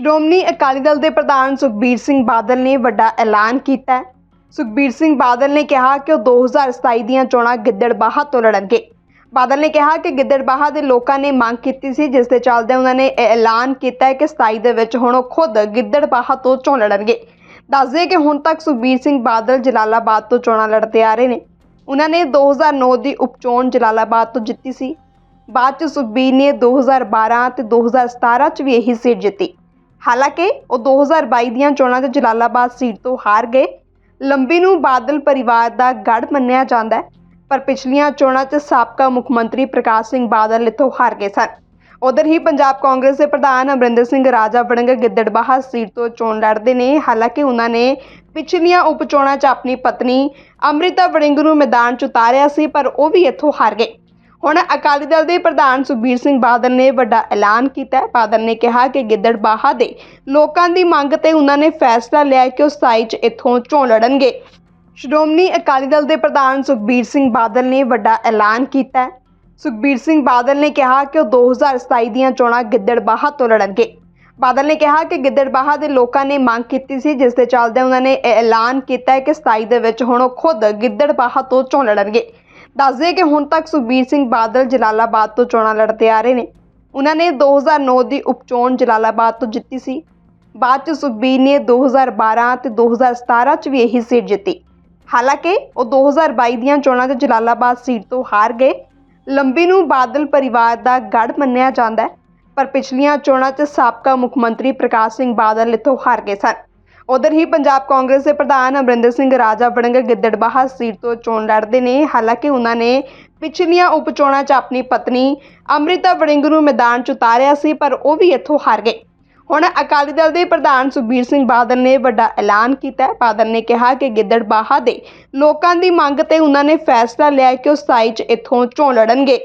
ਸ਼੍ਰੋਮਣੀ ਅਕਾਲੀ ਦਲ ਦੇ ਪ੍ਰਧਾਨ ਸੁਖਬੀਰ ਸਿੰਘ ਬਾਦਲ ਨੇ ਵੱਡਾ ਐਲਾਨ ਕੀਤਾ ਹੈ। ਸੁਖਬੀਰ ਸਿੰਘ ਬਾਦਲ ਨੇ ਕਿਹਾ ਕਿ ਉਹ 2027 ਦੀਆਂ ਚੋਣਾਂ ਗਿੱਦੜਬਾਹਾ ਤੋਂ ਲੜਨਗੇ। ਬਾਦਲ ਨੇ ਕਿਹਾ ਕਿ ਗਿੱਦੜਬਾਹਾ ਦੇ ਲੋਕਾਂ ਨੇ ਮੰਗ ਕੀਤੀ ਸੀ, ਜਿਸ ਦੇ ਚੱਲਦੇ ਉਹਨਾਂ ਨੇ ਇਹ ਐਲਾਨ ਕੀਤਾ ਹੈ ਕਿ 27 ਦੇ ਵਿੱਚ ਹੁਣ ਉਹ ਖੁਦ ਗਿੱਦੜਬਾਹਾ ਤੋਂ ਚੋਣ ਲੜਨਗੇ। ਦੱਸਦੇ ਕਿ ਹੁਣ ਤੱਕ ਸੁਖਬੀਰ ਸਿੰਘ ਬਾਦਲ ਜਲਾਲਾਬਾਦ ਤੋਂ ਚੋਣਾਂ ਲੜਦੇ ਆ ਰਹੇ ਨੇ। ਉਹਨਾਂ ਨੇ 2009 ਦੀ ਉਪਚੋਣ ਜਲਾਲਾਬਾਦ ਤੋਂ ਜਿੱਤੀ ਸੀ। ਬਾਅਦ ਚ ਸੁਖਬੀਰ ਨੇ 2012 ਤੇ 2017 ਚ ਵੀ ਇਹੀ ਸੀਟ ਜਿੱਤੀ। ਹਾਲਾਂਕਿ ਉਹ 2022 ਦੀਆਂ ਚੋਣਾਂ 'ਚ ਜਲਾਲਾਬਾਦ ਸੀਟ ਤੋਂ ਹਾਰ ਗਏ। ਲੰਬੀ ਨੂੰ ਬਾਦਲ ਪਰਿਵਾਰ ਦਾ ਗੜ ਮੰਨਿਆ ਜਾਂਦਾ ਹੈ, ਪਰ ਪਿਛਲੀਆਂ ਚੋਣਾਂ 'ਚ ਸਾਬਕਾ ਮੁੱਖ ਮੰਤਰੀ ਪ੍ਰਕਾਸ਼ ਸਿੰਘ ਬਾਦਲ ਇੱਥੋਂ ਹਾਰ ਗਏ ਸਨ। ਉਧਰ ਹੀ ਪੰਜਾਬ ਕਾਂਗਰਸ ਦੇ ਪ੍ਰਧਾਨ ਅਮਰਿੰਦਰ ਸਿੰਘ ਰਾਜਾ ਵੜਿੰਗ ਗਿੱਦੜਬਾਹਾ ਸੀਟ ਤੋਂ ਚੋਣ ਲੜਦੇ ਨੇ। ਹਾਲਾਂਕਿ ਉਹਨਾਂ ਨੇ ਪਿਛਲੀਆਂ ਉਪ ਚੋਣਾਂ 'ਚ ਆਪਣੀ ਪਤਨੀ ਅੰਮ੍ਰਿਤਾ ਵੜਿੰਗ ਨੂੰ ਮੈਦਾਨ 'ਚ ਉਤਾਰਿਆ ਸੀ, ਪਰ ਉਹ ਵੀ ਇੱਥੋਂ ਹਾਰ ਗਏ। ਹੁਣ ਅਕਾਲੀ ਦਲ ਦੇ ਪ੍ਰਧਾਨ ਸੁਖਬੀਰ ਸਿੰਘ ਬਾਦਲ ਨੇ ਵੱਡਾ ਐਲਾਨ ਕੀਤਾ ਬਾਦਲ ਨੇ ਕਿਹਾ ਕਿ ਗਿੱਦੜਬਾਹਾ ਦੇ ਲੋਕਾਂ ਦੀ ਮੰਗ ਤੇ ਉਹਨਾਂ ਨੇ ਫੈਸਲਾ ਲਿਆ ਕਿ ਉਹ 27 ਚ ਇੱਥੋਂ ਚੋਣ ਲੜਨਗੇ। ਸ਼੍ਰੋਮਣੀ ਅਕਾਲੀ ਦਲ ਦੇ ਪ੍ਰਧਾਨ ਸੁਖਬੀਰ ਸਿੰਘ ਬਾਦਲ ਨੇ ਵੱਡਾ ਐਲਾਨ ਕੀਤਾ ਸੁਖਬੀਰ ਸਿੰਘ ਬਾਦਲ ਨੇ ਕਿਹਾ ਕਿ ਉਹ 2027 ਦੀਆਂ ਚੋਣਾਂ ਗਿੱਦੜਬਾਹਾ ਤੋਂ ਲੜਨਗੇ। ਬਾਦਲ ਨੇ ਕਿਹਾ ਕਿ ਗਿੱਦੜਬਾਹਾ ਦੇ ਲੋਕਾਂ ਨੇ ਮੰਗ ਕੀਤੀ ਸੀ, ਜਿਸ ਦੇ ਚੱਲਦੇ ਉਹਨਾਂ ਨੇ ਇਹ ਐਲਾਨ ਕੀਤਾ ਹੈ ਕਿ 27 ਦੇ ਵਿੱਚ ਹੁਣ ਉਹ ਖੁਦ ਗਿੱਦੜਬਾਹਾ ਤੋਂ ਚੋਣ ਲੜਨਗੇ। ਦੱਸਦੇ ਕਿ ਹੁਣ ਤੱਕ ਸੁਖਬੀਰ ਸਿੰਘ ਬਾਦਲ ਜਲਾਲਾਬਾਦ ਤੋਂ ਚੋਣਾਂ ਲੜਦੇ ਆ ਰਹੇ ਨੇ। ਉਹਨਾਂ ਨੇ 2009 ਦੀ ਉਪਚੋਣ ਜਲਾਲਾਬਾਦ ਤੋਂ ਜਿੱਤੀ ਸੀ। ਬਾਅਦ ਚ ਸੁਖਬੀਰ ਨੇ 2012 ਤੇ 2017 ਚ ਵੀ ਇਹੀ ਸੀਟ ਜਿੱਤੀ। ਹਾਲਾਂਕਿ ਉਹ 2022 ਦੀਆਂ ਚੋਣਾਂ 'ਚ ਜਲਾਲਾਬਾਦ ਸੀਟ ਤੋਂ ਹਾਰ ਗਏ। ਲੰਬੀ ਨੂੰ ਬਾਦਲ ਪਰਿਵਾਰ ਦਾ ਗੜ ਮੰਨਿਆ ਜਾਂਦਾ ਹੈ, ਪਰ ਪਿਛਲੀਆਂ ਚੋਣਾਂ 'ਚ ਸਾਬਕਾ ਮੁੱਖ ਮੰਤਰੀ ਪ੍ਰਕਾਸ਼ ਸਿੰਘ ਬਾਦਲ ਇੱਥੋਂ ਹਾਰ ਗਏ ਸਨ। ਉਧਰ ਹੀ ਪੰਜਾਬ ਕਾਂਗਰਸ ਦੇ ਪ੍ਰਧਾਨ ਅਮਰਿੰਦਰ ਸਿੰਘ ਰਾਜਾ ਵੜਿੰਗ ਗਿੱਦੜਬਾਹਾ ਸੀਟ ਤੋਂ ਚੋਣ ਲੜਦੇ ਨੇ। ਹਾਲਾਂਕਿ ਉਹਨਾਂ ਨੇ ਪਿਛਲੀਆਂ ਉਪ ਚੋਣਾਂ 'ਚ ਆਪਣੀ ਪਤਨੀ ਅੰਮ੍ਰਿਤਾ ਵੜਿੰਗ ਨੂੰ ਮੈਦਾਨ 'ਚ ਉਤਾਰਿਆ ਸੀ ਪਰ ਉਹ ਵੀ ਇੱਥੋਂ ਹਾਰ ਗਏ। ਹੁਣ ਅਕਾਲੀ ਦਲ ਦੇ ਪ੍ਰਧਾਨ ਸੁਖਬੀਰ ਸਿੰਘ ਬਾਦਲ ਨੇ ਵੱਡਾ ਐਲਾਨ ਕੀਤਾ ਹੈ। ਬਾਦਲ ਨੇ ਕਿਹਾ ਕਿ ਗਿੱਦੜਬਾਹਾ ਦੇ ਲੋਕਾਂ ਦੀ ਮੰਗ ਤੇ ਉਹਨਾਂ ਨੇ ਫੈਸਲਾ ਲਿਆ ਕਿ ਉਹ 27 ਚ ਇੱਥੋਂ ਚੋਣ ਲੜਨਗੇ।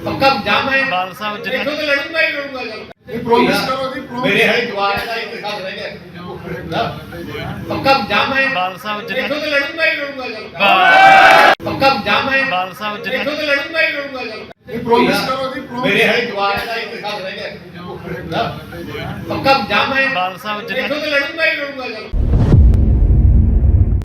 ਪੱਕਾ ਜਾਮ ਹੈ। ਬਾਲ ਸਾਹਿਬ ਜਿਹੜੇ ਦੇਖੋ ਤੇ ਲੜੂੰਗਾ ਹੀ ਲੜੂੰਗਾ। ਗੱਲ ਇਹ promise ਕਰੋ ਜੀ, promise। ਮੇਰੇ ਹੈ ਜਵਾਨ ਦਾ ਇੰਤਖਾਬ ਰਹਿ ਗਿਆ ਪੱਕਾ ਜਾਮ ਹੈ। ਬਾਲ ਸਾਹਿਬ ਜਿਹੜੇ ਦੇਖੋ ਤੇ ਲੜੂੰਗਾ ਹੀ ਲੜੂੰਗਾ ਗੱਲ ਪੱਕਾ ਜਾਮ ਹੈ। ਬਾਲ ਸਾਹਿਬ ਜਿਹੜੇ ਦੇਖੋ ਤੇ ਲੜੂੰਗਾ ਹੀ ਲੜੂੰਗਾ ਗੱਲ ਇਹ promise ਕਰੋ ਜੀ, promise। ਮੇਰੇ ਹੈ ਜਵਾਨ ਦਾ ਇੰਤਖਾਬ ਰਹਿ ਗਿਆ। ਪੱਕਾ ਜਾਮ ਹੈ। ਬਾਲ ਸਾਹਿਬ ਜਿਹੜੇ ਦੇਖੋ ਤੇ ਲੜੂੰਗਾ ਹੀ ਲੜੂੰਗਾ ਗੱਲ